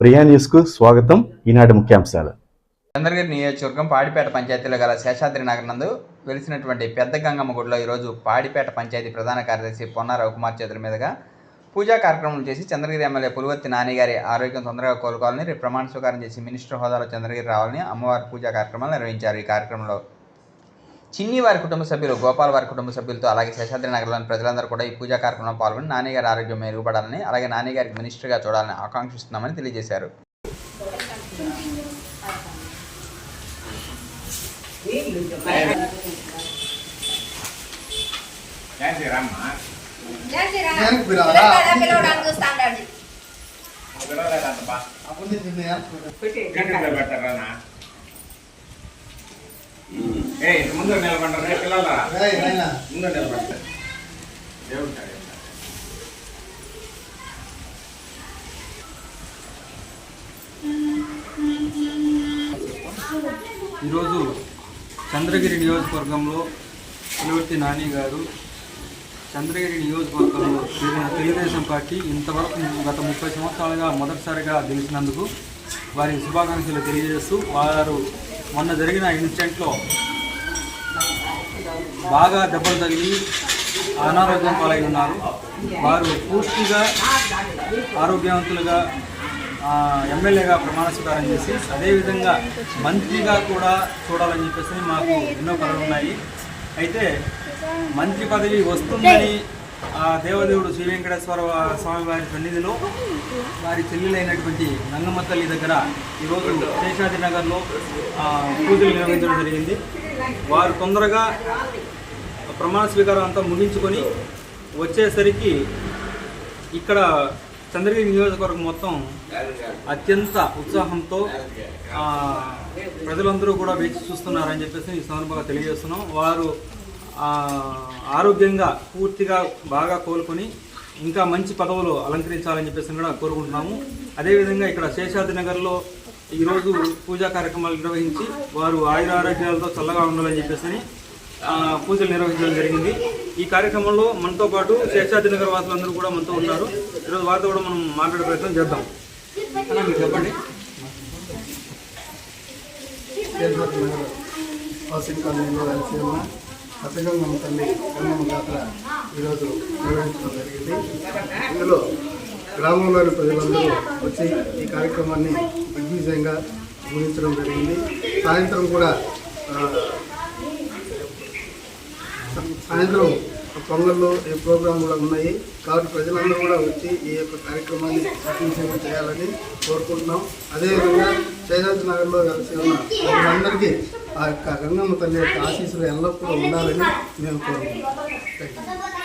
ప్రియా న్యూస్కు స్వాగతం. ఈనాటి ముఖ్యాంశాలు. చంద్రగిరి నియోజకవర్గం పాడిపేట పంచాయతీలో గల శేషాద్రి నగర్ నందు వెలిసినటువంటి పెద్ద గంగమ్మ గుడిలో ఈరోజు పాడిపేట పంచాయతీ ప్రధాన కార్యదర్శి పొన్న రవికుమార్ చేతుల మీదుగా పూజా కార్యక్రమం చేసి చంద్రగిరి ఎమ్మెల్యే పులివర్తి నాని గారి ఆరోగ్యం తొందరగా కోలుకోవాలని రేపు ప్రమాణ స్వీకారం చేసి మినిస్టర్ హోదాలో చంద్రగిరి రావాలని అమ్మవారి పూజా కార్యక్రమాలు నిర్వహించారు. ఈ కార్యక్రమంలో చిన్ని వారి కుటుంబ సభ్యులు గోపాల్ వారి కుటుంబ సభ్యులతో అలాగే శేషాద్రి నగర్లోని ప్రజలందరూ కూడా ఈ పూజా కార్యక్రమంలో పాల్గొని నాని గారి ఆరోగ్యం మెరుగుపడాలని అలాగే నాని గారికి మినిస్టర్గా చూడాలని ఆకాంక్షిస్తున్నామని తెలియజేశారు. జనకు నేను ముందు నిలబడ్డారు పిల్లల ముందు దేవుడు కాదు. ఈరోజు చంద్రగిరి నియోజకవర్గంలో పులివర్తి నాని గారు చంద్రగిరి నియోజకవర్గంలో చేరిన తెలుగుదేశం పార్టీ ఇంతవరకు గత ముప్పై సంవత్సరాలుగా మొదటిసారిగా గెలిచినందుకు వారి శుభాకాంక్షలు తెలియజేస్తూ వారు మొన్న జరిగిన ఇన్సిడెంట్లో బాగా దెబ్బలు తగిలి అనారోగ్యం పాలై ఉన్నారు. వారు పూర్తిగా ఆరోగ్యవంతులుగా ఎమ్మెల్యేగా ప్రమాణ స్వీకారం చేసి అదేవిధంగా మంత్రిగా కూడా చూడాలని చెప్పేసి మాకు ఎన్నో కళలు ఉన్నాయి. అయితే మంత్రి పదవి వస్తుందని ఆ దేవదేవుడు శ్రీ వెంకటేశ్వర స్వామి వారి సన్నిధిలో వారి చెల్లెలైనటువంటి నంగమ్మ తల్లి దగ్గర ఈరోజు శేషాద్రి నగర్లో పూజలు నిర్వహించడం జరిగింది. వారు తొందరగా ప్రమాణ స్వీకారం అంతా ముగించుకొని వచ్చేసరికి ఇక్కడ చంద్రగిరి నియోజకవర్గం మొత్తం అత్యంత ఉత్సాహంతో ప్రజలందరూ కూడా వేచి చూస్తున్నారని చెప్పేసి ఈ సందర్భంగా తెలియజేస్తున్నాం. వారు ఆరోగ్యంగా పూర్తిగా బాగా కోలుకొని ఇంకా మంచి పదవులు అలంకరించాలని చెప్పేసి కూడా కోరుకుంటున్నాము. అదేవిధంగా ఇక్కడ శేషాద్రి నగర్లో ఈరోజు పూజా కార్యక్రమాలు నిర్వహించి వారు ఆయుర ఆరోగ్యాలతో చల్లగా ఉండాలని చెప్పేసి పూజలు నిర్వహించడం జరిగింది. ఈ కార్యక్రమంలో మనతో పాటు శేషాద్రి నగర్ వాసులందరూ కూడా మనతో ఉన్నారు. ఈరోజు వారితో కూడా మనం మాట్లాడే ప్రయత్నం చేద్దాం. అన్న మీరు చెప్పండి. తిరుపతి హౌసింగ్ కాలనీలో కలిసి ఉన్న సత్యగంగమ్మ తల్లి గంగమ్మ జాతర ఈరోజు నిర్వహించడం జరిగింది ఇందులో గ్రామంలోని ప్రజలందరూ వచ్చి ఈ కార్యక్రమాన్ని దిగ్విజయంగా ముగించడం జరిగింది. సాయంత్రం కూడా సాయంత్రం పొంగల్లో ఈ ప్రోగ్రాం కూడా ఉన్నాయి. కాబట్టి ప్రజలందరూ కూడా వచ్చి ఈ యొక్క కార్యక్రమాన్ని విజయవంతం చేయాలని కోరుకుంటున్నాం. అదేవిధంగా శైలాజ్ నగర్లో కలిసి ఉన్న ప్రజలందరికీ ఆ యొక్క గంగమ్మ తల్లి యొక్క ఆశీస్సులు ఎల్లప్పుడూ ఉండాలని మేము కోరుకుంటున్నాం. Thank you.